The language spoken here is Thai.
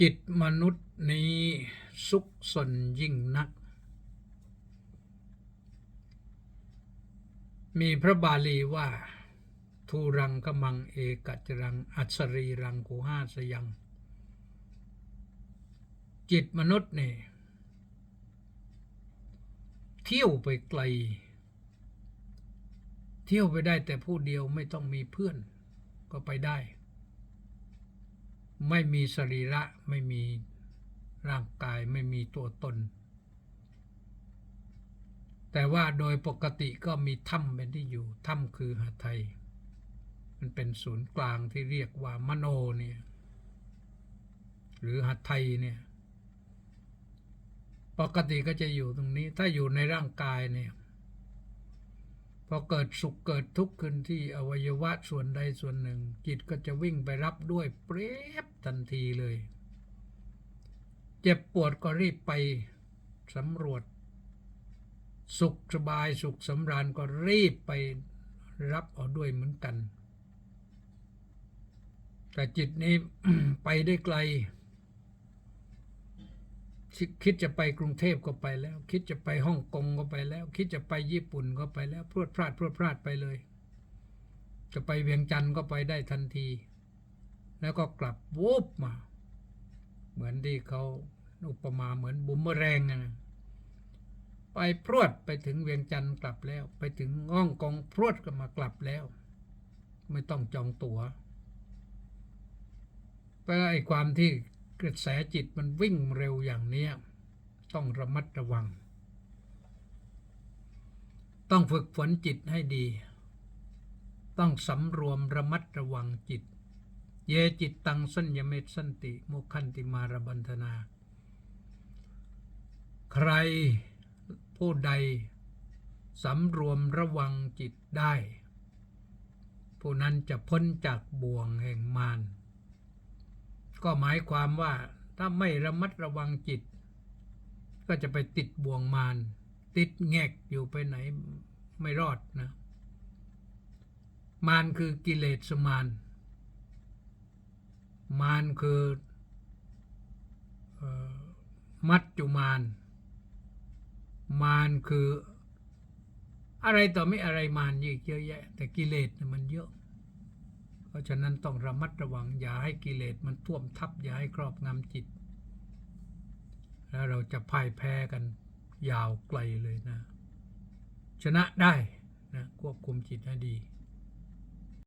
จิตมนุษย์นี้สุขสนยิ่งนัก มีพระบาลีว่า ทูรังกมังเอกจรัง อัศรีรังกูห้าสยัง จิตมนุษย์เนี่ยเที่ยวไปไกล เที่ยวไปได้แต่ผู้เดียวไม่ต้องมีเพื่อนก็ไปได้ ไม่มีสรีระไม่มีร่างกายไม่มีตัวตน แต่ว่าโดยปกติก็มีถ้ำเป็นที่อยู่ถ้ำคือหาไทย มันเป็นศูนย์กลางที่เรียกว่ามโนเนี่ยหรือหัตไทยเนี่ยปกติก็จะอยู่ตรงนี้ถ้าอยู่ในร่างกายเนี่ย พอเกิดสุขเกิดทุกข์ขึ้นที่อวัยวะส่วนใดส่วนหนึ่ง จิตก็จะวิ่งไปรับด้วยเปรียบทันทีเลย เจ็บปวดก็รีบไปสำรวจ สุขสบายสุขสำราญก็รีบไปรับเอาด้วยเหมือนกัน แต่จิตนี้ไปได้ไกล คิดจะไปกรุงเทพก็ไปแล้ว คิดจะไปฮ่องกงก็ไปแล้ว คิดจะไปญี่ปุ่นก็ไปแล้วพรวดพลาดพรวดพลาดไปเลย จะไปเวียงจันทร์ก็ไปได้ทันที แล้วก็กลับวูบมา เหมือนที่เขาอุปมาเหมือนบุมเมอแรงนะไปพรวดไปถึงเวียงจันทร์กลับแล้ว ไปถึงฮ่องกงพรวดก็มากลับแล้ว ไม่ต้องจองตัว๋วเพราะไอ้ความที่ กระแสจิตมันวิ่งเร็วอย่างนี้ต้องระมัดระวัง ต้องฝึกฝนจิตให้ดี ต้องสำรวมระมัดระวังจิต เยจิตตังสัญญเมตสันติโมคันติมารบันธนา ใครผู้ใดสำรวมระวังจิตได้ ผู้นั้นจะพ้นจากบ่วงแห่งมาร ก็หมายความว่าถ้าไม่ระมัดระวังจิต ก็จะไปติดบ่วงมารติดแงกอยู่ไปไหนไม่รอดนะ มารคือกิเลสมารมารคืออมัจจุมารมารคืออะไรต่อไม่อะไรมารเยอะแยะ แต่กิเลสมันเยอะ ราะฉะนั้นต้องระมัดระวังอย่าให้กิเลสมันท่วมทับอย่าให้ครอบงำจิต แล้วเราจะพ่ายแพ้กันยาวไกลเลยนะ ชนะได้นะควบคุมจิตให้ดี